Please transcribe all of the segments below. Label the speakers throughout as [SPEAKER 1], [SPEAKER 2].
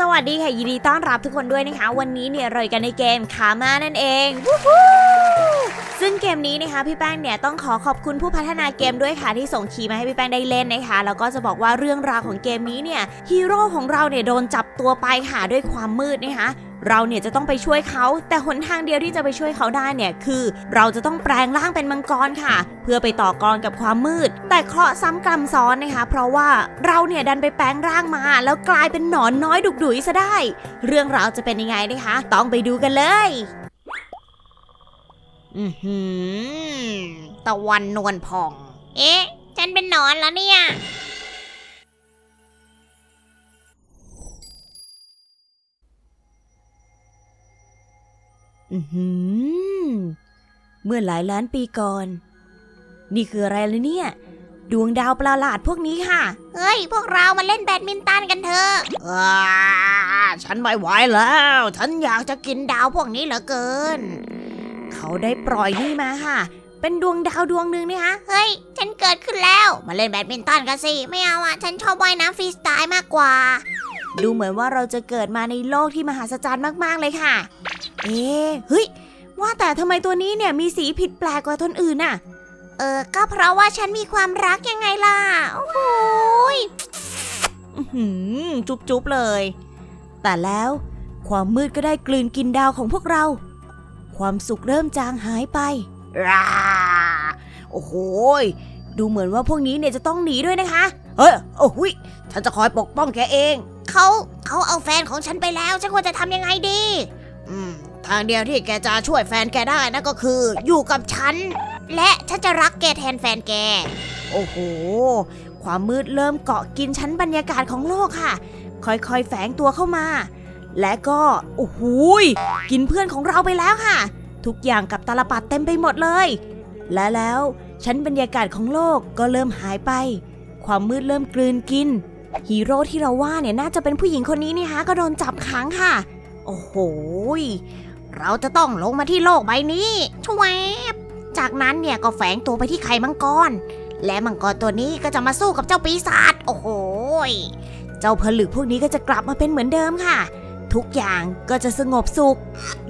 [SPEAKER 1] สวัสดีค่ะยินดีต้อนรับทุกคนด้วยนะคะ วันนี้เนี่ยเราอยกันในเกมคามานั่นเองวู้ฮู้ซึ่งเกมนี้นะคะพี่แป้งเนี่ยต้องขอขอบคุณผู้พัฒนาเกมด้วยค่ะที่ส่งคีย์มาให้พี่แป้งได้เล่นนะคะแล้วก็จะบอกว่าเรื่องราวของเกมนี้เนี่ยฮีโร่ของเราเนี่ยโดนจับตัวไปค่ะด้วยความมืดนะคะ เราเนี่ยจะต้องไปช่วยเขาแต่หนทางเดียวที่จะไปช่วยเขาได้เนี่ยคือ เราจะต้องแปลงร่างเป็นมังกรค่ะ เพื่อไปต่อกรกับความมืด แต่เคราะห์ซ้ำกรรมซ้อนนะคะ เพราะว่าเราเนี่ยดันไปแปลงร่างมา แล้วกลายเป็นหนอนน้อยดุกดุยซะได้ เรื่องราวจะเป็นยังไงนะคะ ต้องไปดูกันเลยอือหือตะวันนวลพอง
[SPEAKER 2] เอ๊ะ ฉันเป็นหนอนแล้วเนี่ย
[SPEAKER 1] อือหือเมื่อหลายล้านปีก่อน นี่คืออะไรล่ะเนี่ย ดวงดาวประหลาดพวกนี้ค่ะ
[SPEAKER 2] เฮ้ย พวกเรามาเล่นแบดมินตันกันเถอะ
[SPEAKER 1] อ่าฉันไม่ไหวแล้ว ฉันอยากจะกินดาวพวกนี้เหลือเกิน เขาได้ปล่อยนี่มาค่ะ เป็นดวงดาวดวงหนึ่งนะคะ
[SPEAKER 2] เฮ้ย ฉันเกิดขึ้นแล้ว มาเล่นแบดมินตันกันสิ ไม่เอาอะ ฉันชอบว่ายน้ำฟรีสไตล์มากกว่า
[SPEAKER 1] ดูเหมือนว่าเราจะเกิดมาในโลกที่มหัศจรรย์มากๆเลยค่ะ เอ๊ะเฮ้ย ว่าแต่ทำไมตัวนี้เนี่ยมีสีผิดแปลกกว่าตัวอื่นน่ะ
[SPEAKER 2] เออ ก็เพราะว่าฉันมีความรักยังไงล่ะ โอ้โหย
[SPEAKER 1] อื้อหือจุ๊บๆเลย แต่แล้วความมืดก็ได้กลืนกินดาวของพวกเรา ความสุขเริ่มจางหายไปราโอ้โหยดูเหมือนว่าพวกนี้เนี่ยจะต้องหนีด้วยนะคะ เฮ้ย โอ้โหยฉันจะคอยปกป้องแกเอง
[SPEAKER 2] เขาเขาเอาแฟนของฉันไปแล้ว ฉันควรจะทำยังไงดี
[SPEAKER 1] อืม ทางเดียวที่แกจะช่วยแฟนแกได้นะก็คือ อยู่กับฉัน
[SPEAKER 2] และฉันจะรักแกแทนแฟนแก
[SPEAKER 1] โอ้โห ความมืดเริ่มเกาะกินชั้นบรรยากาศของโลกค่ะ ค่อยๆ แฝงตัวเข้ามา และก็โอ้โหยกินเพื่อนของเราไปแล้วค่ะ ทุกอย่างกับตาลปัดเต็มไปหมดเลย และแล้วชั้นบรรยากาศของโลกก็เริ่มหายไป ความมืดเริ่มกลืนกิน ฮีโร่ที่เราว่าเนี่ยน่าจะเป็นผู้หญิงคนนี้นี่ฮะก็โดนจับขังค่ะ โอ้โห
[SPEAKER 2] เราจะต้องลงมาที่โลกใบนี้ชวบจากนั้นเนี่ยก็แฝงตัวไปที่ไข่มังกร และมังกรตัวนี้ก็จะมาสู้กับเจ้าปีศาจ โอ้โห
[SPEAKER 1] เจ้าผลึกพวกนี้ก็จะกลับมาเป็นเหมือนเดิมค่ะ ทุกอย่างก็จะสงบสุข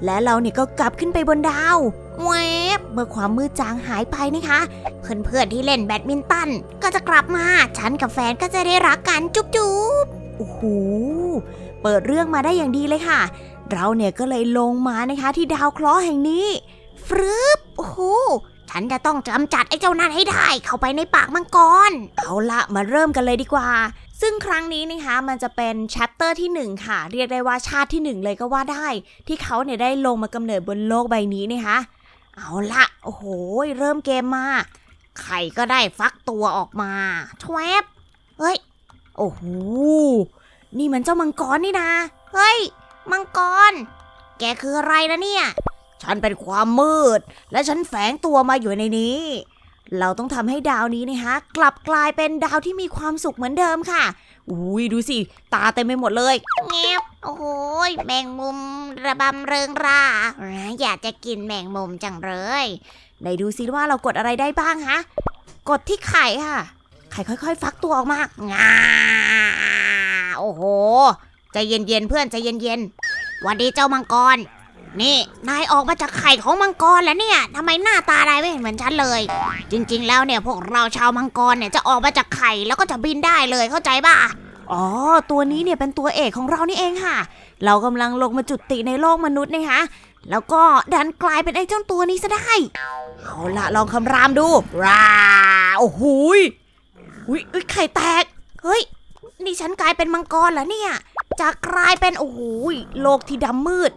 [SPEAKER 1] และเราเนี่ยก็กลับขึ้นไปบนดาว
[SPEAKER 2] แวบ
[SPEAKER 1] เมื่อความมืดจางหายไปนะคะ
[SPEAKER 2] เพื่อนๆที่เล่นแบดมินตันก็จะกลับมา ฉันกับแฟนก็จะได้รักกันจุ๊บจุ๊บ
[SPEAKER 1] โอ้โห เปิดเรื่องมาได้อย่างดีเลยค่ะ เราเนี่ยก็เลยลงมานะคะที่ดาวเคราะห์แห่งนี้
[SPEAKER 2] ฟรึบ โอ้โห ฉันจะต้องจำจัดไอ้เจ้านั่นให้ได้ เข้าไปในปากมังกร
[SPEAKER 1] เอาละมาเริ่มกันเลยดีกว่า ซึ่งครั้งนี้นะคะมันจะเป็นแชปเตอร์ที่ 1 ค่ะ เรียกได้ว่าชาติที่ 1 เลยก็ว่าได้ ที่เขาเนี่ยได้ลงมากำเนิดบนโลกใบนี้นะคะ เอาละโอ้โห เริ่มเกมมา
[SPEAKER 2] ไข่ก็ได้ฟักตัวออกมาชวบเฮ้ย
[SPEAKER 1] โอ้โห นี่มันเจ้ามังกรนี่นะ
[SPEAKER 2] เฮ้ย มังกร แกคืออะไรนะเนี่ย
[SPEAKER 1] ฉันเป็นความมืด และฉันแฝงตัวมาอยู่ในนี้ เราต้องทำให้ดาวนี้นะคะกลับกลายเป็นดาวที่มีความสุขเหมือนเดิมค่ะ อุ้ยดูสิ ตาเต็มไปหมดเลย
[SPEAKER 2] แงบ โอ้โหแมงมุมระบำเริงราอยากจะกินแมงมุมจังเลย
[SPEAKER 1] ไหนดูซิว่าเรากดอะไรได้บ้างฮะ กดที่ไข่ค่ะ ไข่ค่อย ๆ ฟักตัวออกมา
[SPEAKER 2] งาโอ้โหใจเย็นๆเพื่อนใจเย็นๆวันดีเจ้ามังกร นี่นายออกมาจากไข่ของมังกรแล้วเนี่ยทำไมหน้าตานายไม่เห็นเหมือนฉันเลย จริง ๆ แล้วเนี่ยพวกเราชาวมังกรเนี่ยจะออกมาจากไข่แล้วก็จะบินได้เลยเข้าใจป่ะ
[SPEAKER 1] อ๋อ ตัวนี้เนี่ยเป็นตัวเอกของเรานี่เองค่ะ เรากำลังลงมาจุติในโลกมนุษย์นะคะ แล้วก็ดันกลายเป็นไอ้เจ้าตัวนี้ซะได้ เอาละลองคำรามดูราโอ้โหอุ้ยอุ๊ยไข่แตก
[SPEAKER 2] เฮ้ย นี่ฉันกลายเป็นมังกรแล้วเนี่ย จะกลายเป็นโอ้โห
[SPEAKER 1] โลกที่ดำมืด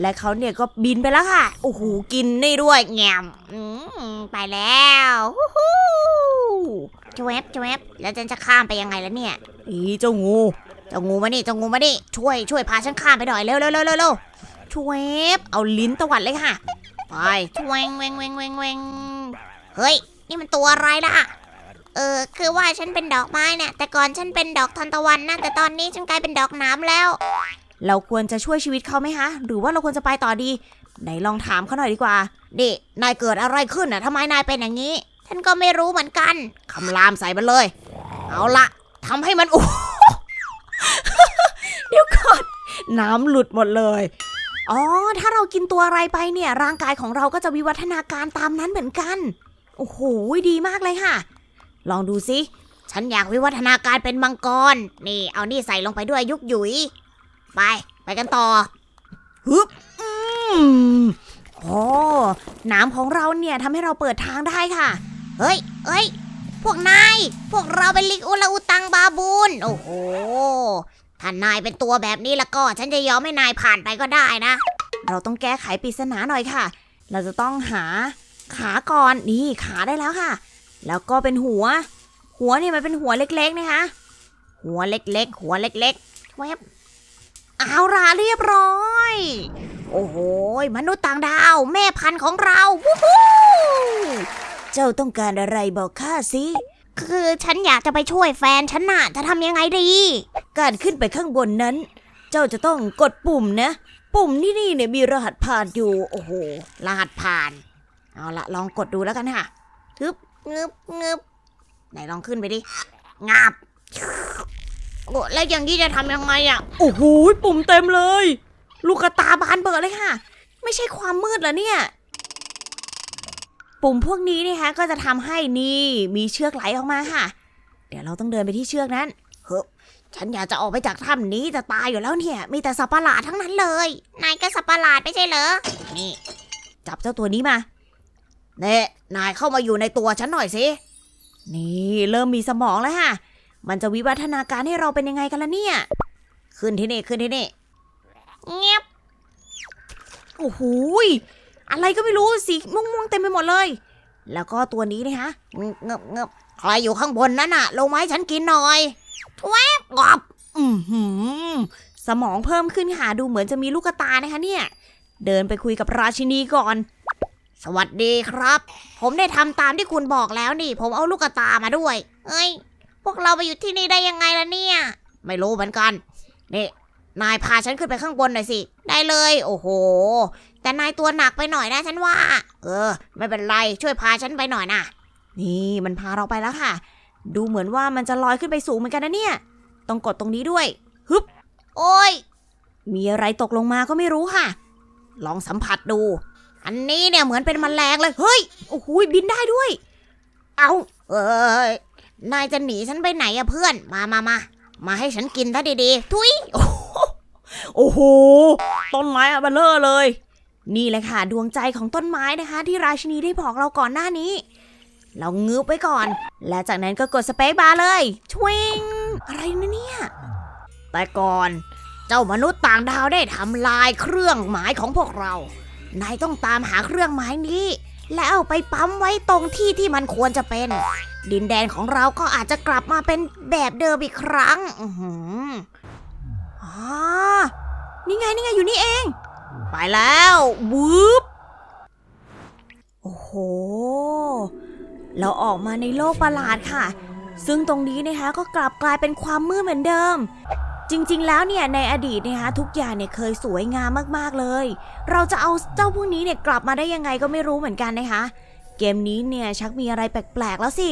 [SPEAKER 1] และเขาเนี่ยก็บินไปแล้วค่ะ โอ้โห กินนี่ด้วย
[SPEAKER 2] แงมไปแล้ว จวบจวบแล้วฉันจะข้ามไปยังไงแล้วเนี่ย
[SPEAKER 1] อีเจ้างู
[SPEAKER 2] เจ้างูมานี่เจ้างูมานี่ช่วยช่วยพาฉันข้ามไปหน่อยเร็วเร็วเร็วเร็วเร็ว
[SPEAKER 1] ชเวบเอาลิ้นตวัดเลยค่ะ
[SPEAKER 2] ไปชวงเวงเวงเวงเวงเฮ้ย นี่มันตัวอะไรล่ะเออคือว่าฉันเป็นดอกไม้เนี่ยแต่ก่อนฉันเป็นดอกทานตะวันนะแต่ตอนนี้ฉันกลายเป็นดอกน้ำแล้ว
[SPEAKER 1] เราควรจะช่วยชีวิตเขาไหมคะหรือว่าเราควรจะไปต่อดีไหนลองถามเขาหน่อยดีกว่า
[SPEAKER 2] ดินายเกิดอะไรขึ้นน่ะทำไมนายเป็นอย่างนี้ ฉันก็ไม่รู้เหมือนกัน
[SPEAKER 1] คำรามใส่มันเลย เอาละทำให้มันโอ้เดี๋ยวก่อนน้ำหลุดหมดเลยอ๋อถ้าเรากินตัวอะไรไปเนี่ย ร่างกายของเราก็จะวิวัฒนาการตามนั้นเหมือนกัน โอ้โหดีมากเลยค่ะ ลองดูสิ
[SPEAKER 2] ฉันอยากวิวัฒนาการเป็นมังกร นี่ เอานี่ใส่ลงไปด้วยยุกหยุยไป ไปกันต่อ
[SPEAKER 1] ฮึบอืมโอ้น้ำของเราเนี่ยทำให้เราเปิดทางได้ค่ะ
[SPEAKER 2] เฮ้ยเฮ้ย พวกนาย พวกเราเป็นลิงอุลาอุตังบาบูน โอ้โห ถ้านายเป็นตัวแบบนี้แล้วก็ ฉันจะยอมให้นายผ่านไปก็ได้นะ
[SPEAKER 1] เราต้องแก้ไขปริศนาหน่อยค่ะ เราจะต้องหาขาก่อน นี่ขาได้แล้วค่ะ แล้วก็เป็นหัว หัวนี่มันเป็นหัวเล็กๆนะคะ
[SPEAKER 2] หัวเล็กๆ หัวเล็กๆแวบ
[SPEAKER 1] เอาล่ะเรียบร้อย
[SPEAKER 2] โอ้โห มนุษย์ต่างดาว แม่พันธุ์ของเรา วู้ฮู้
[SPEAKER 1] เจ้าต้องการอะไรบอกข้าสิ
[SPEAKER 2] คือฉันอยากจะไปช่วยแฟนฉันน่ะจะทำยังไงดี
[SPEAKER 1] การขึ้นไปข้างบนนั้น เจ้าจะต้องกดปุ่มนะ ปุ่มที่นี่เนี่ยมีรหัสผ่านอยู่ โอ้โห
[SPEAKER 2] รหัสผ่าน
[SPEAKER 1] เอาละลองกดดูแล้วกันค่ะ
[SPEAKER 2] ทึบงึบงึบไหนลองขึ้นไปดิงับโอ้แล้วอย่างนี้จะทำยังไงอะ
[SPEAKER 1] โอ้โห ปุ่มเต็มเลย ลูกกระตาบานเบิดเลยค่ะ ไม่ใช่ความมืดเหรอเนี่ย ปุ่มพวกนี้นะคะก็จะทำให้นี่มีเชือกไหลออกมาค่ะ เดี๋ยวเราต้องเดินไปที่เชือกนั้น
[SPEAKER 2] เฮ้ยฉันอยากจะออกไปจากถ้ำนี้จะตายอยู่แล้วเนี่ย มีแต่สัตว์ประหลาดทั้งนั้นเลย นายก็สัตว์ประหลาดไม่ใช่เหรอ นี่
[SPEAKER 1] จับเจ้าตัวนี้มา
[SPEAKER 2] เน่นายเข้ามาอยู่ในตัวฉันหน่อยสิ
[SPEAKER 1] นี่เริ่มมีสมองแล้วค่ะมันจะวิวัฒนาการให้เราเป็นยังไงกันละเนี่ย
[SPEAKER 2] ขึ้นที่นี่ขึ้นที่นี่ เงียบ
[SPEAKER 1] โอ้โห อะไรก็ไม่รู้สีม่วงๆเต็มไปหมดเลย แล้วก็ตัวนี้นะคะ
[SPEAKER 2] เงบเงบเงบใครอยู่ข้างบนนั่นน่ะลงมาให้ฉันกินหน่อยแวบกอบ
[SPEAKER 1] อือหือสมองเพิ่มขึ้นค่ะดูเหมือนจะมีลูกตานะคะเนี่ย เดินไปคุยกับราชินีก่อน
[SPEAKER 2] สวัสดีครับ ผมได้ทำตามที่คุณบอกแล้วนี่ ผมเอาลูกตามาด้วย เอ้ย พวกเราไปอยู่ที่นี่ได้ยังไงล่ะเนี่ย ไม่รู้เหมือนกัน นี่ นายพาฉันขึ้นไปข้างบนหน่อยสิ ได้เลย โอ้โห แต่นายตัวหนักไปหน่อยนะฉันว่า เออ ไม่เป็นไรช่วยพาฉันไปหน่อยนะ
[SPEAKER 1] นี่มันพาเราไปแล้วค่ะ ดูเหมือนว่ามันจะลอยขึ้นไปสูงเหมือนกันนะเนี่ย ต้องกดตรงนี้ด้วยฮึบ
[SPEAKER 2] โอ้ย
[SPEAKER 1] มีอะไรตกลงมาก็ไม่รู้ค่ะ
[SPEAKER 2] ลองสัมผัสดู อันนี้เนี่ยเหมือนเป็นมแมลงเลย เฮ้ย
[SPEAKER 1] โอ้โหบินได้ด้วย
[SPEAKER 2] เอา เอ้ย นายจะหนีฉันไปไหนอะเพื่อน มามามา มาให้ฉันกินซะดีๆ ทุย
[SPEAKER 1] โอ้โห ต้นไม้อะเบลเลอร์เลย นี่แหละค่ะ ดวงใจของต้นไม้นะคะ ที่ราชินีได้บอกเราก่อนหน้านี้ เรางืบไว้ก่อน และจากนั้นก็กดสเปคบาร์เลย ชวิง อะไรนะเนี่ย
[SPEAKER 2] แต่ก่อน เจ้ามนุษย์ต่างดาวได้ทำลายเครื่องหมายของพวกเรา นายต้องตามหาเครื่องหมายนี้ แล้วเอาไปปั๊มไว้ตรงที่ที่มันควรจะเป็น ดินแดนของเราก็อาจจะกลับมาเป็นแบบเดิมอีกครั้งอื้อหือ
[SPEAKER 1] อ๋อนี่ไงนี่ไงอยู่นี่เอง ไปแล้ววืบโอ้โห เราออกมาในโลกประหลาดค่ะ ซึ่งตรงนี้นะคะก็กลับกลายเป็นความมืดเหมือนเดิม จริงๆ แล้วเนี่ยในอดีตนะคะทุกอย่างเนี่ยเคยสวยงามมากๆเลย เราจะเอาเจ้าพวกนี้เนี่ยกลับมาได้ยังไงก็ไม่รู้เหมือนกันนะคะ เกมนี้เนี่ยชักมีอะไรแปลกๆแล้วสิ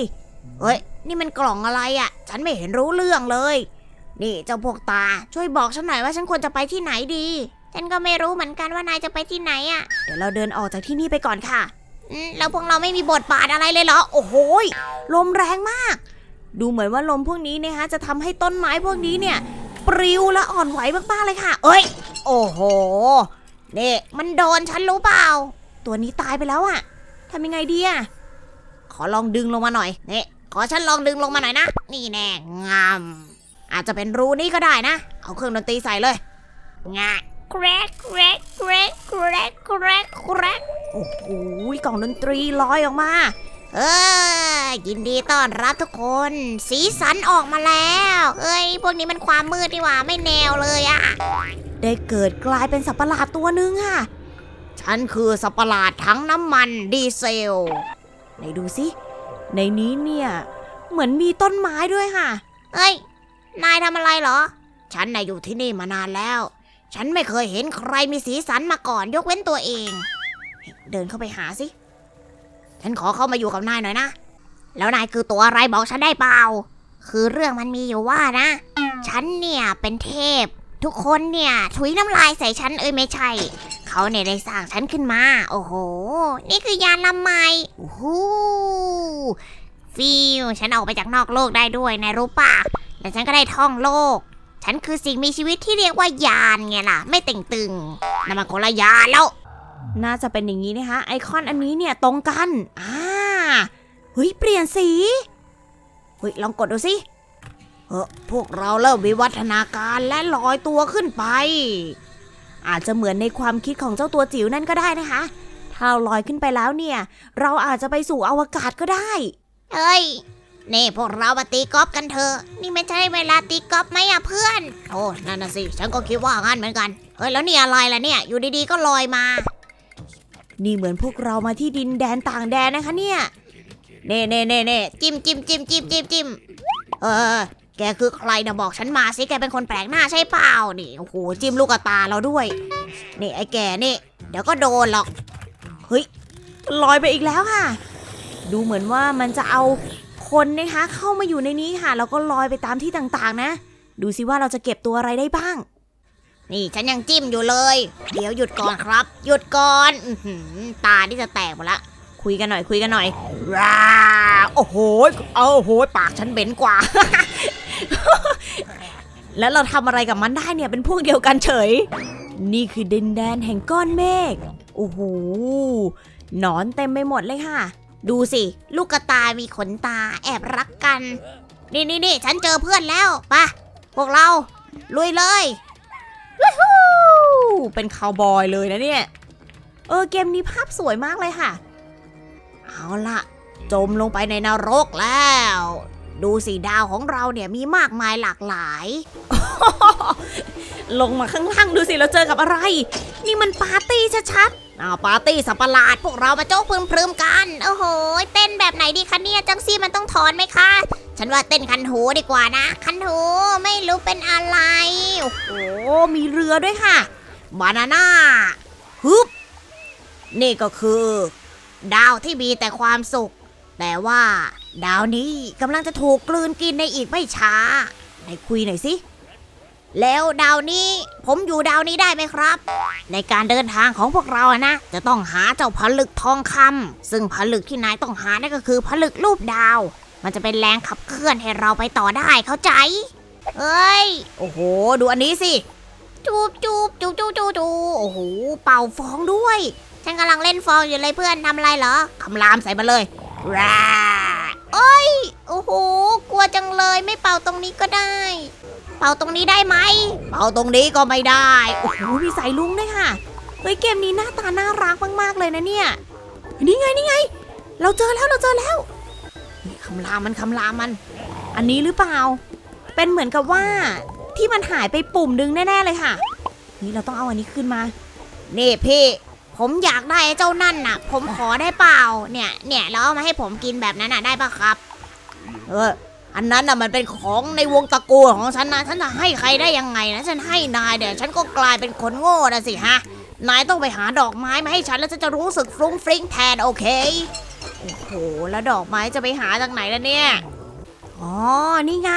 [SPEAKER 2] เฮ้ย นี่มันกล่องอะไรอะ่ะ ฉันไม่เห็นรู้เรื่องเลย นี่เจ้าพวกตา ช่วยบอกฉันหน่อยว่าฉันควรจะไปที่ไหนดี ฉันก็ไม่รู้เหมือนกันว่านายจะไปที่ไหนอะ่ะ
[SPEAKER 1] เดี๋ยวเราเดินออกจากที่นี่ไปก่อนค่ะ
[SPEAKER 2] อืมแล้วพวกเราไม่มีบทบาทอะไรเลยเหรอ
[SPEAKER 1] โอ้โหยลมแรงมาก ดูเหมือนว่าลมพวกนี้นะคะจะทำให้ต้นไม้พวกนี้เนี่ย ปลิวและอ่อนไหวมากๆเลยค่ะ
[SPEAKER 2] เอ้ย โอ้โห นี่มันโดนฉันรู้เปล่า
[SPEAKER 1] ตัวนี้ตายไปแล้วอะทำยังไงดีอะ
[SPEAKER 2] ขอลองดึงลงมาหน่อย นี่ ขอฉันลองดึงลงมาหน่อยนะ นี่แน่งาม อาจจะเป็นรูนี้ก็ได้นะ เอาเครื่องดนตรีใส่เลยงาแกรกแกรกแกรกแกรกแกรกแกรก
[SPEAKER 1] โอ้โหยกล่องดนตรีลอยออกมา
[SPEAKER 2] เออยินดีต้อนรับทุกคน สีสันออกมาแล้วเอ้ย พวกนี้มันความมืดดีหว่าไม่แนวเลยอะ
[SPEAKER 1] ได้เกิดกลายเป็นสัตว์ประหลาดตัวหนึ่งค่ะ
[SPEAKER 2] ฉันคือสัตว์ประหลาดทั้งน้ำมันดีเซล
[SPEAKER 1] ไหนดูสิ ในนี้เนี่ย เหมือนมีต้นไม้ด้วยค่ะ
[SPEAKER 2] เอ้ย นายทำอะไรเหรอ ฉันน่ะอยู่ที่นี่มานานแล้ว ฉันไม่เคยเห็นใครมีสีสันมาก่อนยกเว้นตัวเอง
[SPEAKER 1] เดินเข้าไปหาสิ
[SPEAKER 2] ฉันขอเข้ามาอยู่กับนายหน่อยนะ แล้วนายคือตัวอะไรบอกฉันได้เปล่า คือเรื่องมันมีอยู่ว่านะ ฉันเนี่ยเป็นเทพ ทุกคนเนี่ยถุยน้ำลายใส่ฉันเอ้ยไม่ใช่ เขาเนี่ยได้สร้างฉันขึ้นมา โอ้โห นี่คือยานลำไมโอ้โหฟิวฉันออกไปจากนอกโลกได้ด้วยนายรู้ป่ะและฉันก็ได้ท่องโลก ฉันคือสิ่งมีชีวิตที่เรียกว่ายานไงล่ะ ไม่เต่งตึงนั่นมันคนละยานแล้ว
[SPEAKER 1] น่าจะเป็นอย่างนี้นะคะไอคอนอันนี้เนี่ยตรงกัน อ่า เฮ้ย เปลี่ยนสี เฮ้ย ลองกดดูสิ
[SPEAKER 2] เออพวกเราเริ่มวิวัฒนาการและลอยตัวขึ้นไป
[SPEAKER 1] อาจจะเหมือนในความคิดของเจ้าตัวจิ๋วนั่นก็ได้นะคะ ถ้าเราลอยขึ้นไปแล้วเนี่ย เราอาจจะไปสู่อวกาศก็ได้
[SPEAKER 2] เฮ้ย นี่พวกเรามาตีกอล์ฟกันเถอะ นี่ไม่ใช่เวลาตีกอล์ฟไหมอะเพื่อน โอ้นั่นน่ะสิ ฉันก็คิดว่างั้นเหมือนกัน เฮ้ย แล้วนี่อะไรล่ะเนี่ย อยู่ดีๆ ก็ลอยมา
[SPEAKER 1] นี่เหมือนพวกเรามาที่ดินแดนต่างแดนนะคะเนี่ย
[SPEAKER 2] เน่เน่เน่เน่จิ้มจิ้มจิ้มจิ้มจิ้มจิ้มเออ แกคือใครนะบอกฉันมาสิแกเป็นคนแปลกหน้าใช่เปล่านี่โอ้โหจิ้มลูกกระตาเราด้วย นี่ไอ้แกนี่ เดี๋ยวก็โดนหรอกเฮ้ย
[SPEAKER 1] ลอยไปอีกแล้วค่ะ ดูเหมือนว่ามันจะเอาคนนะคะเข้ามาอยู่ในนี้ค่ะแล้วก็ลอยไปตามที่ต่างๆ นะ ดูสิว่าเราจะเก็บตัวอะไรได้บ้าง
[SPEAKER 2] นี่ฉันยังจิ้มอยู่เลย เดี๋ยวหยุดก่อนครับ หยุดก่อนอตาที่จะแตกหมดละ
[SPEAKER 1] คุยกันหน่อยคุยกันหน่อย
[SPEAKER 2] ว้าโอ้โหเอาโอ้โหปากฉันเบนกว่า
[SPEAKER 1] แล้วเราทำอะไรกับมันได้เนี่ยเป็นพวกเดียวกันเฉย นี่คือดินแดนแห่งก้อนเมฆโอ้โหนอนเต็มไปหมดเลยค่ะ
[SPEAKER 2] ดูสิ ลูกกระตายมีขนตาแอบรักกัน นี่นี่นี่ฉันเจอเพื่อนแล้วปะพวกเราลุยเลย
[SPEAKER 1] เป็นคาวบอยเลยนะเนี่ย เออเกมนี้ภาพสวยมากเลยค่ะ
[SPEAKER 2] เอาละจมลงไปในนรกแล้ว ดูสิดาวของเราเนี่ยมีมากมายหลากหลาย
[SPEAKER 1] ลงมาข้างล่างดูสิเราเจอกับอะไร นี่มันปาร์ตี้ชัด
[SPEAKER 2] อ้าวปาร์ตี้สับประหลาดพวกเรามาโจ๊กพรึมพรึมๆกัน โอ้โห เต้นแบบไหนดีคะเนี่ยจังซี่มันต้องถอนไหมคะ ฉันว่าเต้นคันหูดีกว่านะ คันหูไม่รู้เป็นอะไร โอ้โห
[SPEAKER 1] ๆโอ้มีเรือด้วยค่ะ
[SPEAKER 2] บานาน่าฮึบ นี่ก็คือ ดาวที่มีแต่ความสุข แต่ว่า ดาวนี้กำลังจะถูกกลืนกินในอีกไม่ช้า
[SPEAKER 1] ไหนคุยหน่อยสิ
[SPEAKER 2] แล้วดาวนี้ผมอยู่ดาวนี้ได้ไหมครับ ในการเดินทางของพวกเราอะนะ จะต้องหาเจ้าผลึกทองคำซึ่งผลึกที่นายต้องหานั่นก็คือผลึกรูปดาว มันจะเป็นแรงขับเคลื่อนให้เราไปต่อได้เข้าใจ เอ้ย
[SPEAKER 1] โอ้โห ดูอันนี้สิ
[SPEAKER 2] จูบจูบจูบจูบจูบจูบโอ้โห เป่าฟองด้วย ฉันกำลังเล่นฟองอยู่เลยเพื่อนทำอะไรเหรอคำรามใส่มาเลย ราโอ้ย โอ้โห กลัวจังเลย ไม่เป่าตรงนี้ก็ได้ เป่าตรงนี้ได้ไหม เป่าตรงนี้ก็ไม่ได้
[SPEAKER 1] โอ้โห มีสายลุงด้วยค่ะ เฮ้ย เกมนี้หน้าตาน่ารักมากๆเลยนะเนี่ย นี่ไง นี่ไง เราเจอแล้ว เราเจอแล้วนี่คำรามมันคำรามมัน อันนี้หรือเปล่า เป็นเหมือนกับว่าที่มันหายไปปุ่มดึงแน่ๆเลยค่ะ นี่เราต้องเอาอันนี้ขึ้นมา
[SPEAKER 2] นี่พี่ ผมอยากได้ไอ้เจ้านั่นน่ะ ผมขอได้เปล่า เนี่ย เนี่ยแล้วเอามาให้ผมกินแบบนั้นน่ะได้ปะครับ เออ อันนั้นน่ะมันเป็นของในวงตระกูลของฉันนะ ฉันจะให้ใครได้ยังไงนะ ฉันให้นายเดี๋ยวฉันก็กลายเป็นคนโง่นะสิฮะ นายต้องไปหาดอกไม้มาให้ฉันแล้วฉันจะรู้สึกฟรุ้งฟริ้งแทนโอเค
[SPEAKER 1] โอ้โห แล้วดอกไม้จะไปหาจากไหนล่ะเนี่ย อ๋อ นี่ไง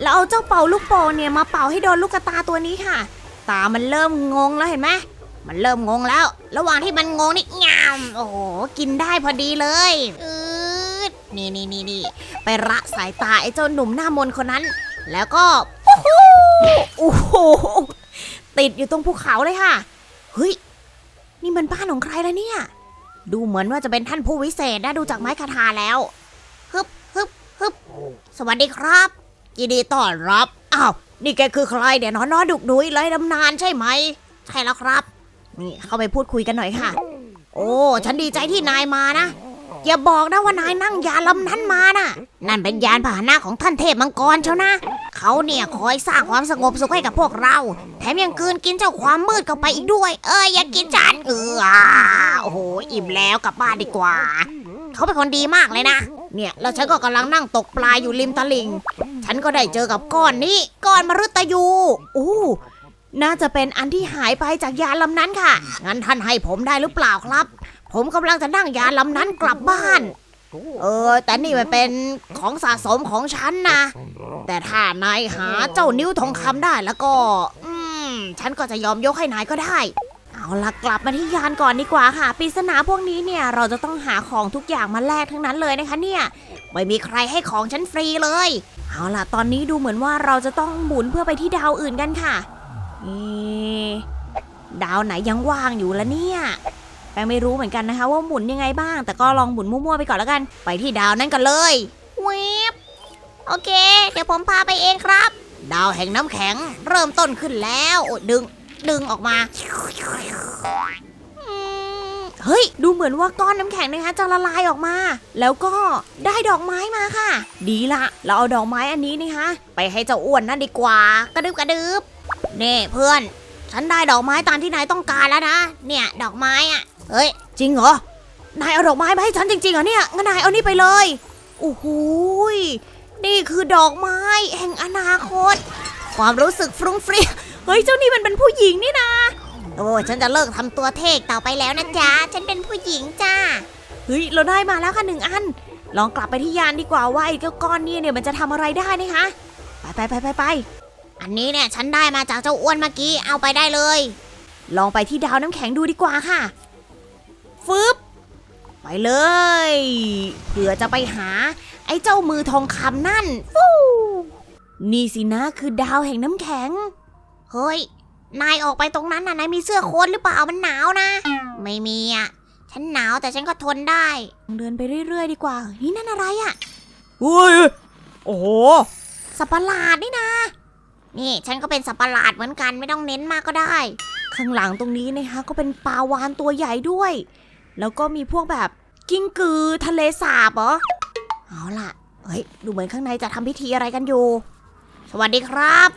[SPEAKER 1] เราเอาเจ้าเป่าลูกโป่งเนี่ยมาเป่าให้โดนลูกตาตัวนี้ค่ะ ตามันเริ่มงงแล้วเห็นไหม
[SPEAKER 2] มันเริ่มงงแล้ว ระหว่างที่มันงงนี่งามโอ้โห กินได้พอดีเลยอืดนี่นี่นี่นี่
[SPEAKER 1] ไประสายตาไอ้เจ้าหนุ่มหน้ามนคนนั้น
[SPEAKER 2] แล้วก็
[SPEAKER 1] โอ้โหติดอยู่ตรงภูเขาเลยค่ะ เฮ้ย นี่มันบ้านของใครล่ะเนี่ย
[SPEAKER 2] ดูเหมือนว่าจะเป็นท่านผู้วิเศษนะดูจากไม้คาถาแล้วฮึบฮึบฮึบสวัสดีครับยินดีต้อนรับ อ้าว นี่แกคือใครเดี๋ยวน้อนน้อดุกดุยไรดำนานใช่ไหม ใช่แล้วครับ
[SPEAKER 1] นี่เข้าไปพูดคุยกันหน่อยค่ะ
[SPEAKER 2] โอ้ ฉันดีใจที่นายมานะ อย่าบอกนะว่านายนั่งยานลำนั้นมานะ่ะ นั่นเป็นยานพาหนะของท่านเทพมังกรเชียวนะ เขาเนี่ยคอยสร้างความสงบสุขให้กับพวกเรา แถมยังกืนกินเจ้าความมืดเข้าไปอีกด้วย เอ้ยอย่ากินฉันเออโอ้โหอิ่มแล้วกลับบ้านดีกว่า เขาเป็นคนดีมากเลยนะ เนี่ยแล้วฉันก็กำลังนั่งตกปลาอยู่ริมตลิ่ง ฉันก็ได้เจอกับก้อนนี้ ก้อนมฤตยู
[SPEAKER 1] โอ้ น่าจะเป็นอันที่หายไปจากยานลำนั้นค่ะ
[SPEAKER 2] งั้นท่านให้ผมได้หรือเปล่าครับ ผมกำลังจะนั่งยานลำนั้นกลับบ้าน เออ แต่นี่มันเป็นของสะสมของฉันนะ แต่ถ้านายหาเจ้านิ้วทองคำได้แล้วก็ อืม ฉันก็จะยอมยกให้นายก็ได้
[SPEAKER 1] เอาล่ะกลับมาที่ยานก่อนดีกว่าค่ะปริศนาพวกนี้เนี่ย เราจะต้องหาของทุกอย่างมาแลกทั้งนั้นเลยนะคะเนี่ย
[SPEAKER 2] ไม่มีใครให้ของฉันฟรีเลย
[SPEAKER 1] เอาล่ะ ตอนนี้ดูเหมือนว่าเราจะต้องหมุนเพื่อไปที่ดาวอื่นกันค่ะ เอะดาวไหนยังว่างอยู่ละเนี่ย แปงไม่รู้เหมือนกันนะคะ ว่าหมุนยังไงบ้าง แต่ก็ลองหมุนมั่วๆไปก่อนแล้วกัน
[SPEAKER 2] ไปที่ดาวนั้นกันเลยเวบโอเค เดี๋ยวผมพาไปเองครับ ดาวแห่งน้ำแข็ง เริ่มต้นขึ้นแล้วโอ้ยดึง ดึงออกมาอืม
[SPEAKER 1] เฮ้ย ดูเหมือนว่าก้อนน้ำแข็งนะคะจะละลายออกมา แล้วก็ได้ดอกไม้มาค่ะ ดีละ เราเอาดอกไม้อันนี้นะคะ
[SPEAKER 2] ไปให้เจ้าอ้วนนั่นดีกว่า กระดึบกระดึบ นี่เพื่อน ฉันได้ดอกไม้ตามที่นายต้องการแล้วนะ เนี่ย ดอกไม้อะเฮ้ย
[SPEAKER 1] จริงเหรอ นายเอาดอกไม้มาให้ฉันจริงๆเหรอเนี่ย งั้นนายเอานี่ไปเลย โอ้โหยนี่คือดอกไม้แห่งอนาคต
[SPEAKER 2] ความรู้สึกฟรุ้งฟริ้ง
[SPEAKER 1] เฮ้ย เจ้านี่มันเป็นผู้หญิงนี่นะ
[SPEAKER 2] โอ้ฉันจะเลิกทำตัวเท่ต่อไปแล้วนะจ๊ะ ฉันเป็นผู้หญิงจ้า
[SPEAKER 1] เฮ้ย เราได้มาแล้วค่ะหนึ่งอัน ลองกลับไปที่ยานดีกว่าว่าไอ้เจ้าก้อนนี่เนี่ยมันจะทำอะไรได้นะคะ ไปไปไปไปไป
[SPEAKER 2] อันนี้เนี่ยฉันได้มาจากเจ้าอ้วนเมื่อกี้เอาไปได้เลย
[SPEAKER 1] ลองไปที่ดาวน้ำแข็งดูดีกว่าค่ะ ฟึบไปเลยเผื่อจะไปหา ไอ้เจ้ามือทองคำนั่นฟูนี่สินะคือดาวแห่งน้ำแข็ง
[SPEAKER 2] เฮ้ย นายออกไปตรงนั้นน่ะนายมีเสื้อโค้ทหรือเปล่ามันหนาวนะ ไม่มีอะ ฉันหนาวแต่ฉันก็ทนได้
[SPEAKER 1] เดินไปเรื่อย ๆ ดีกว่า นี่นั่นอะไรอะ
[SPEAKER 3] อุ้ย โอ้โห
[SPEAKER 2] สัตว์ประหลาดนี่นะ นี่ฉันก็เป็นสัตว์ประหลาดเหมือนกันไม่ต้องเน้นมากก็ได้
[SPEAKER 1] ข้างหลังตรงนี้นะคะก็เป็นปลาวานตัวใหญ่ด้วย แล้วก็มีพวกแบบกิ้งกือทะเลสาบเหรอเอาล่ะเฮ้ยดูเหมือนข้างในจะทำพิธีอะไรกันอยู่
[SPEAKER 2] สวัสดีครับ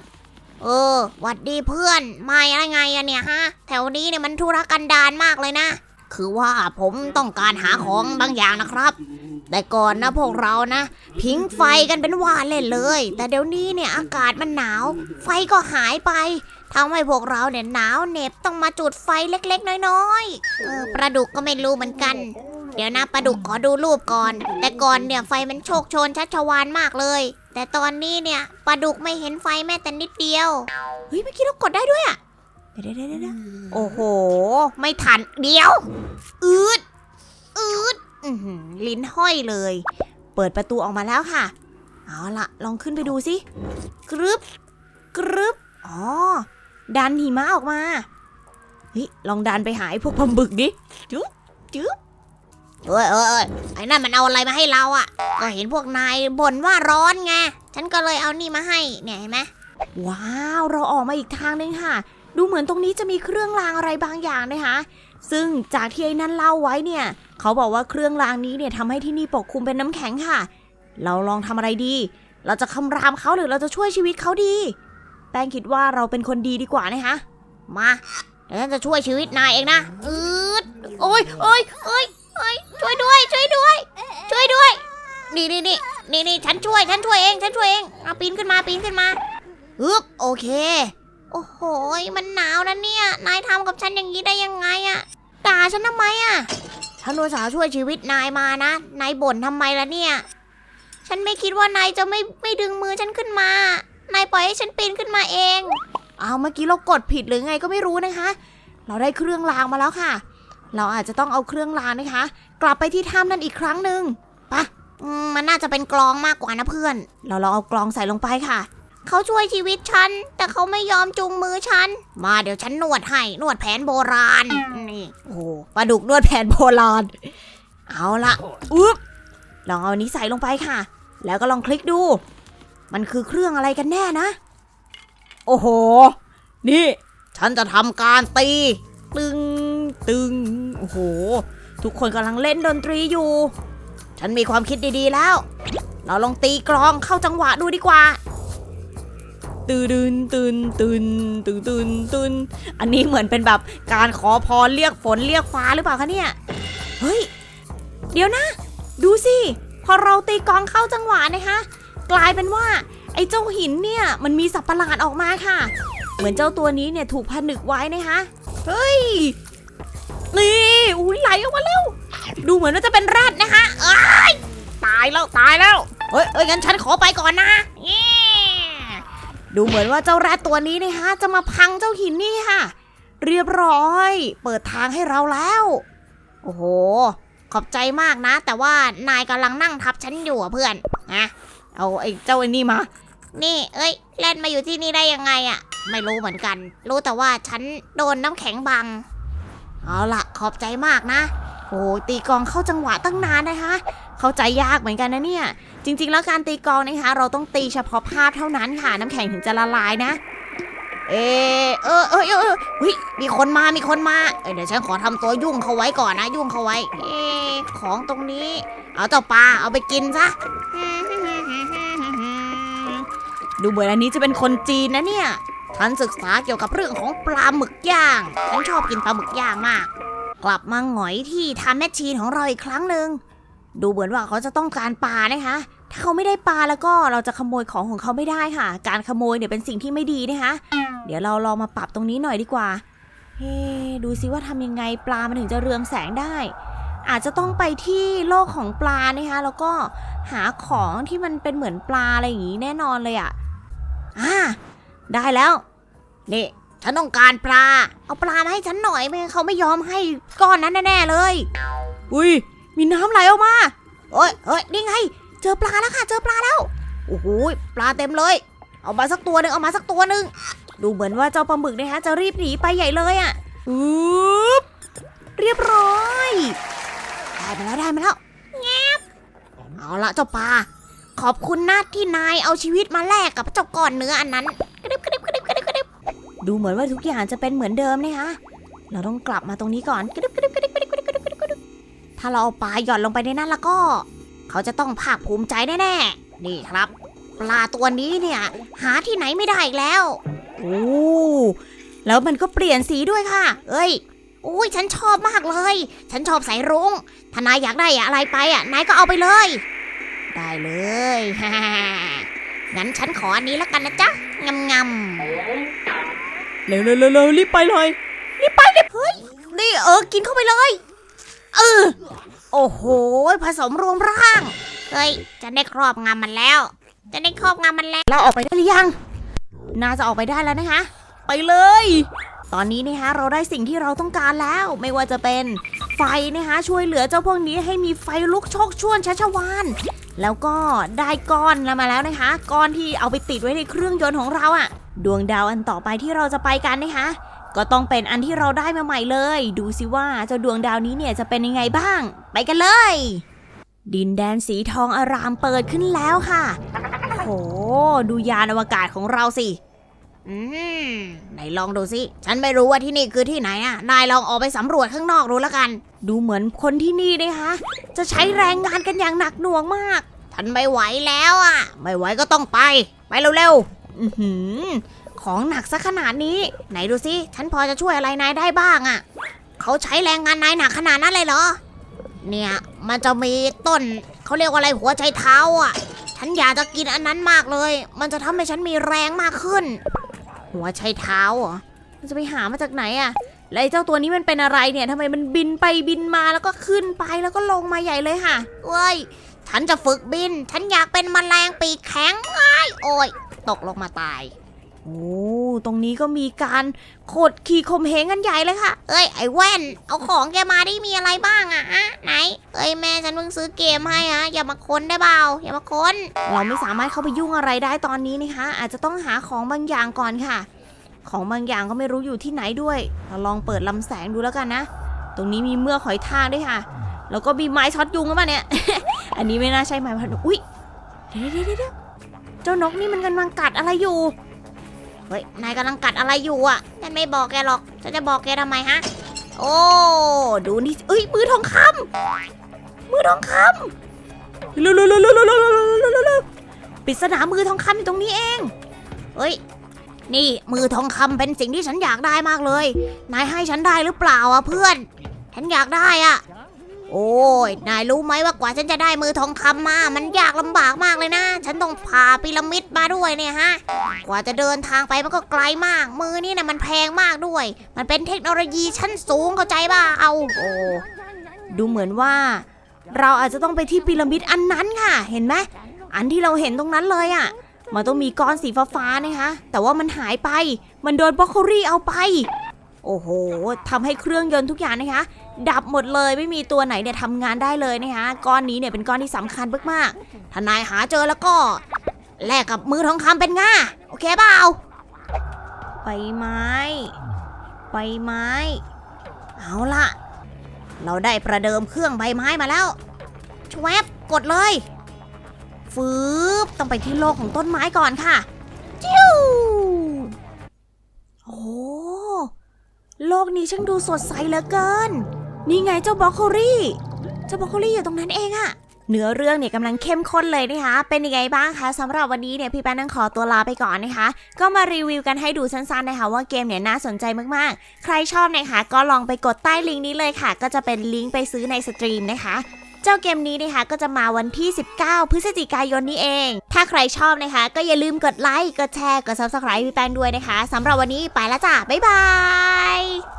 [SPEAKER 2] เออหวัดดีเพื่อนมาอะไรไงอะเนี่ยฮะ แถวนี้เนี่ยมันธุรกันดารมากเลยนะ คือว่าผมต้องการหาของบางอย่างนะครับ แต่ก่อนนะพวกเรานะ พิงไฟกันเป็นว่าเล่นเลย แต่เดี๋ยวนี้เนี่ยอากาศมันหนาว ไฟก็หายไปทำให้พวกเราเนี่ยหนาวเหน็บต้องมาจุดไฟเล็กๆ น้อยๆเออปลาดุกก็ไม่รู้เหมือนกัน เดี๋ยวนะปลาดุกขอดูรูปก่อน แต่ก่อนเนี่ยไฟมันโชกโชนชัชวานมากเลย แต่ตอนนี้เนี่ยปลาดุกไม่เห็นไฟแม้แต่นิดเดียว
[SPEAKER 1] เฮ้ยเมื่อกี้เรากดได้ด้วยอะ เดี๋ยวเดี๋ยวเดี๋ยวเดี๋ยว
[SPEAKER 2] โอ้โห ไม่ทันเดียว อืด อืด
[SPEAKER 1] อื้อหือลิ้นห้อยเลย เปิดประตูออกมาแล้วค่ะ เอาล่ะลองขึ้นไปดูสิกรึบกรึบอ๋อ ดันหิมะออกมาเฮ้ยลองดันไปหาไอ้พวกปลาบึกดิจุ๊บจุ๊บ
[SPEAKER 2] เอ้ยเอ้ยเอ้ยไอ้นั่นมันเอาอะไรมาให้เราอะ่ะ ก็เห็นพวกนายบ่นว่าร้อนไง ฉันก็เลยเอานี่มาให้ เนี่ยเห็นไหม
[SPEAKER 1] ว้าว เราออกมาอีกทางนึงค่ะ ดูเหมือนตรงนี้จะมีเครื่องรางอะไรบางอย่างนะคะซึ่งจากที่ไอ้นั่นเล่าไว้เนี่ย เขาบอกว่าเครื่องรางนี้เนี่ยทำให้ที่นี่ปกคลุมเป็นน้ำแข็งค่ะ เราลองทำอะไรดี เราจะคำรามเขาหรือเราจะช่วยชีวิตเขาดี แป้งคิดว่าเราเป็นคนดีดีกว่านะคะ
[SPEAKER 2] มาเดี๋ยวฉันจะช่วยชีวิตนายเองนะอืดโอ้ยโอ้ยโอ้ยโอ้ยช่วยด้วย ช่วยด้วย ช่วยด้วย นี่นี่นี่นี่นี่ฉันช่วย ฉันช่วยเอง ฉันช่วยเองเอาปีนขึ้นมา ปีนขึ้นมาฮึบโอเค โอ้โห มันหนาวนะเนี่ย นายทำกับฉันอย่างนี้ได้ยังไงอะด่าฉันทำไมอะฉันอุตส่าห์ช่วยชีวิตนายมานะ นายบ่นทำไมล่ะเนี่ย ฉันไม่คิดว่านายจะไม่ไม่ดึงมือฉันขึ้นมา นายปล่อยให้ฉันปีนขึ้นมาเอง
[SPEAKER 1] เอาเมื่อกี้เรากดผิดหรือไงก็ไม่รู้นะคะ เราได้เครื่องรางมาแล้วค่ะ เราอาจจะต้องเอาเครื่องรางนะคะ กลับไปที่ถ้ำนั่นอีกครั้งหนึ่งไปะ
[SPEAKER 2] อืมมันน่าจะเป็นกลองมากกว่านะเพื่อน
[SPEAKER 1] เราลองเอากลองใส่ลงไปค่ะ
[SPEAKER 2] เขาช่วยชีวิตฉัน แต่เขาไม่ยอมจูงมือฉัน มาเดี๋ยวฉันนวดให้ นวดแผนโบราณ นี่
[SPEAKER 1] โอ้ปลาดุกนวดแผนโบราณ เอาละอุ๊บ ลองเอาอันนี้ใส่ลงไปค่ะ แล้วก็ลองคลิกดู มันคือเครื่องอะไรกันแน่นะ โอ้โห นี่ ฉันจะทำการตี ตึง ตึง โอ้โห ทุกคนกำลังเล่นดนตรีอยู่ ฉันมีความคิดดีๆแล้ว เราลองตีกลองเข้าจังหวะดูดีกว่า ตื่นตื่นตื่นตื่นตื่นตื่นอันนี้เหมือนเป็นแบบการขอพรเรียกฝนเรียกฟ้าหรือเปล่าคะเนี่ย เฮ้ย เดี๋ยวนะ ดูสิ พอเราตีกองเข้าจังหวะนะคะ กลายเป็นว่า ไอ้เจ้าหินเนี่ยมันมีสัตว์ประหลาดออกมาค่ะ เหมือนเจ้าตัวนี้เนี่ยถูกผนึกไว้นะคะ เฮ้ย นี่อุ้ยไหลออกมาแล้ว ดูเหมือนว่าจะเป็นแรดนะคะ เอ้ย ตายแล้วตายแล้ว
[SPEAKER 2] เฮ้ยเอ้ยงั้นฉันขอไปก่อนนะเดู
[SPEAKER 1] เหมือนว่าเจ้าแรดตัวนี้นะคะจะมาพังเจ้าหินนี่ค่ะ เรียบร้อย เปิดทางให้เราแล้ว
[SPEAKER 2] โอ้โห ขอบใจมากนะ แต่ว่านายกำลังนั่งทับฉันอยู่อะเพื่อนนะ
[SPEAKER 1] เอาไอ้เจ้าไอ้นี่มา
[SPEAKER 2] นี่ เอ้ยเล่นมาอยู่ที่นี่ได้ยังไงอะไม่รู้เหมือนกัน รู้แต่ว่าฉันโดนน้ำแข็งบัง เอาละขอบใจมากนะ
[SPEAKER 1] โอ้ตีกองเข้าจังหวะตั้งนานนะคะ เข้าใจยากเหมือนกันนะเนี่ย จริง ๆ แล้วการตีกองนะคะ เราต้องตีเฉพาะภาพเท่านั้นค่ะ น้ำแข็งถึงจะละลายนะ
[SPEAKER 2] เออเออเออเออเออเฮ้ยมีคนมา มีคนมาเเดี๋ยวฉันขอทำตัวยุ่งเขาไว้ก่อนนะ ยุ่งเขาไว้ เอของตรงนี้ เอาเจ้าปลาเอาไปกินซะ
[SPEAKER 1] ดูเหมือนอันนี้จะเป็นคนจีนนะเนี่ย
[SPEAKER 2] ฉันศึกษาเกี่ยวกับเรื่องของปลาหมึกย่าง ฉันชอบกินปลาหมึกย่างมาก
[SPEAKER 1] กลับมาหงอยที่ทำแมชชีนของเราอีกครั้งหนึ่งดูเหมือนว่าเขาจะต้องการปลานะคะ ถ้าเขาไม่ได้ปลาแล้วก็เราจะขโมยของของเขาไม่ได้ค่ะ การขโมยเนี่ยเป็นสิ่งที่ไม่ดีนะคะ เดี๋ยวเราลองมาปรับตรงนี้หน่อยดีกว่าเฮ้ดูซิว่าทำยังไงปลามันถึงจะเรืองแสงได้ อาจจะต้องไปที่โลกของปลานะคะ แล้วก็หาของที่มันเป็นเหมือนปลาอะไรอย่างนี้แน่นอนเลยอะ่ะอ่าได้แล้ว
[SPEAKER 2] นี่ ฉันต้องการปลา เอาปลามาให้ฉันหน่อยไม่งั้นเขาไม่ยอมให้ก้อนนั้นแน่ๆเลย
[SPEAKER 1] อุ้ย มีน้ำไหลออกมา
[SPEAKER 2] เอ้ยเอ้ยนี่ไง เจอปลาแล้วค่ะ เจอปลาแล้ว โอ้โห ปลาเต็มเลย เอามาสักตัวหนึ่งเอามาสักตัวหนึ่ง
[SPEAKER 1] ดูเหมือนว่าเจ้าปลาหมึกนะคะจะรีบหนีไปใหญ่เลยอะ่ะอุ๊บเรียบร้อย
[SPEAKER 2] ได้มาแล้วได้มาแล้วแงบเอาละเจ้าปลา ขอบคุณนะที่นายเอาชีวิตมาแลกกับเจ้าก้อนเนื้ออันนั้นกระดิบกระดิบกระดิบกระ ดู
[SPEAKER 1] เหมือนว่าทุกอย่างจะเป็นเหมือนเดิมนะคะ เราต้องกลับมาตรงนี้ก่อนกระดึบกระดึบกระดึบกระดึบกระดึบกระดึบกระดึบ
[SPEAKER 2] ถ้าเราเอาปลาหย่อนลงไปในนั้นแล้วก็ เขาจะต้องภาคภูมิใจแน่ๆ นี่ครับ ปลาตัวนี้เนี่ย หาที่ไหนไม่ได้อีกแล้ว
[SPEAKER 1] โอ้ แล้วมันก็เปลี่ยนสีด้วยค่ะ
[SPEAKER 2] เอ้ยอุ้ยฉันชอบมากเลย ฉันชอบสายรุ้ง ถ้านายอยากได้อะไรไปอะ นายก็เอาไปเลย ได้เลยงั้นฉันขออันนี้แล้วกันนะจ๊ะงำงำ
[SPEAKER 1] เร็วเร็วเร็วเร็วรีบไปเลยำ
[SPEAKER 2] นี่เออกินเข้าไปเลยเออโอ้โหผสมรวมร่างเฮ้ยจะได้ครอบงำมันแล้ว จะได้ครอบงำมันแล้ว
[SPEAKER 1] เราออกไปได้หรือยังน่าจะออกไปได้แล้วนะคะ ไปเลย ตอนนี้นะคะเราได้สิ่งที่เราต้องการแล้ว ไม่ว่าจะเป็นไฟนะคะช่วยเหลือเจ้าพวกนี้ให้มีไฟลุกโชกช่วนชัชวานแล้วก็ได้ก้อนมาแล้วนะคะ ก้อนที่เอาไปติดไว้ในเครื่องยนต์ของเราอะ ดวงดาวอันต่อไปที่เราจะไปกันนะคะ ก็ต้องเป็นอันที่เราได้มาใหม่เลย ดูสิว่าเจ้าดวงดาวนี้เนี่ยจะเป็นยังไงบ้าง ไปกันเลย ดินแดนสีทองอารามเปิดขึ้นแล้วค่ะ โห ดูยานอวกาศของเราสิ
[SPEAKER 2] อืมไหนลองดูสิ ฉันไม่รู้ว่าที่นี่คือที่ไหนอะนายลองออกไปสำรวจข้างนอกดูแล้วกัน
[SPEAKER 1] ดูเหมือนคนที่นี่นะคะ จะใช้แรงงานกันอย่างหนักหน่วงมาก
[SPEAKER 2] ฉันไม่ไหวแล้วอะไม่ไหวก็ต้องไป ไปเร็ว
[SPEAKER 1] อือหือ ของหนักซะขนาดนี้
[SPEAKER 2] ไหนดูสิฉันพอจะช่วยอะไรนายได้บ้างอะ เขาใช้แรงงานนายหนักขนาดนั้นเลยเหรอ เนี่ยมันจะมีต้นเขาเรียกว่าอะไรหัวใจเท้าอะ ฉันอยากจะกินอันนั้นมากเลย มันจะทำให้ฉันมีแรงมากขึ้น หัวใจเท้าเหรอ
[SPEAKER 1] มันจะไปหามาจากไหนอะแล้วไอเจ้าตัวนี้มันเป็นอะไรเนี่ยทำไมมันบินไปบินมาแล้วก็ขึ้นไปแล้วก็ลงมาใหญ่เลยค่ะ
[SPEAKER 2] เว้ย ฉันจะฝึกบิน ฉันอยากเป็นมแมลงปีกแข็งอ้ายโอ้ย ตกลงมาตาย
[SPEAKER 1] โอ้ตรงนี้ก็มีการขดขี่ข่มเหงกันใหญ่เลยค่ะ
[SPEAKER 2] เอ้ยไอ้แว่น เอาของแกมาได้มีอะไรบ้างอะฮะไหน เอ้ยแม่ฉันเพิ่งซื้อเกมให้ฮะอย่ามาค้นได้เปล่าอย่ามาค้น
[SPEAKER 1] เราไม่สามารถเข้าไปยุ่งอะไรได้ตอนนี้นะคะ อาจจะต้องหาของบางอย่างก่อนค่ะ ของบางอย่างก็ไม่รู้อยู่ที่ไหนด้วยเราลองเปิดลำแสงดูแล้วกันนะ ตรงนี้มีเมือกหอยทากด้วยค่ะ แล้วก็มีไม้ช็อตยุงแล้วมาเนี่ย อันนี้ไม่น่าใช่ไม้พันอุ้ยเดี๋ยวเดี๋ยวเดี๋ยว เจ้านกนี่มันกำลังกัดอะไรอยู่
[SPEAKER 2] เฮ้ย นายกำลังกัดอะไรอยู่อะฉันไม่บอกแกหรอก ฉันจะบอกแกทำไมฮะ
[SPEAKER 1] โอ้ ดูนี่เอ้ย มือทองคำมือทองคำเร็วเร็วเร็วเร็วเร็วเร็วเร็วเร็วเร็วเร็วปริศนามือทองคำอยู่ตรงนี้เอง
[SPEAKER 2] เฮ้ย นี่มือทองคำเป็นสิ่งที่ฉันอยากได้มากเลย นายให้ฉันได้หรือเปล่าอะเพื่อน ฉันอยากได้อะ โอ้ย นายรู้ไหมว่ากว่าฉันจะได้มือทองคำมา มันยากลำบากมากเลยนะ ฉันต้องผ่าพีระมิดมาด้วยเนี่ยฮะ กว่าจะเดินทางไปมันก็ไกลมาก มือนี่นะมันแพงมากด้วย มันเป็นเทคโนโลยีชั้นสูงเข้าใจป่ะ เอาโอ้
[SPEAKER 1] ดูเหมือนว่า เราอาจจะต้องไปที่พีระมิดอันนั้นค่ะ เห็นไหม อันที่เราเห็นตรงนั้นเลยอะ่ะ มันต้องมีก้อนสีฟ้าๆนะคะ แต่ว่ามันหายไป มันโดนบรอกโคลี่เอาไป โอ้โหทำให้เครื่องยนต์ทุกอย่างนะคะ ดับหมดเลยไม่มีตัวไหนเนี่ยทำงานได้เลยนะคะก้อนนี้เนี่ยเป็นก้อนที่สำคัญมากๆถ้านายหาเจอแล้วก็แลกกับมือทองคำเป็นง่าโอเคเปล่าใบไม้ใบไม้ เอาละเราได้ประเดิมเครื่องใบไม้มาแล้วชวบกดเลยฟืบต้องไปที่โลกของต้นไม้ก่อนค่ะจิ้วโอ้โหโลกนี้ช่างดูสดใสเหลือเกิน นี่ไงเจ้าบรอกโคลี่เจ้าบรอกโคลี่อยู่ตรงนั้นเองอะเนื้อเรื่องเนี่ยกำลังเข้มข้นเลยนะคะ เป็นยังไงบ้างคะสำหรับวันนี้เนี่ยพี่แป้นต้องขอตัวลาไปก่อนนะคะ ก็มารีวิวกันให้ดูสั้นๆนะคะว่าเกมเนี่ยน่าสนใจมากๆ ใครชอบนะคะก็ลองไปกดใต้ลิงก์นี้เลยค่ะ ก็จะเป็นลิงก์ไปซื้อในสตรีมนะคะเจ้าเกมนี้นะคะก็จะมาวันที่ 19 พฤศจิกายนนี้เอง ถ้าใครชอบนะคะ ก็อย่าลืมกดไลค์ กดแชร์ กด subscribe พี่แป้งด้วยนะคะ สำหรับวันนี้ไปแล้วจ้ะ บ๊ายบาย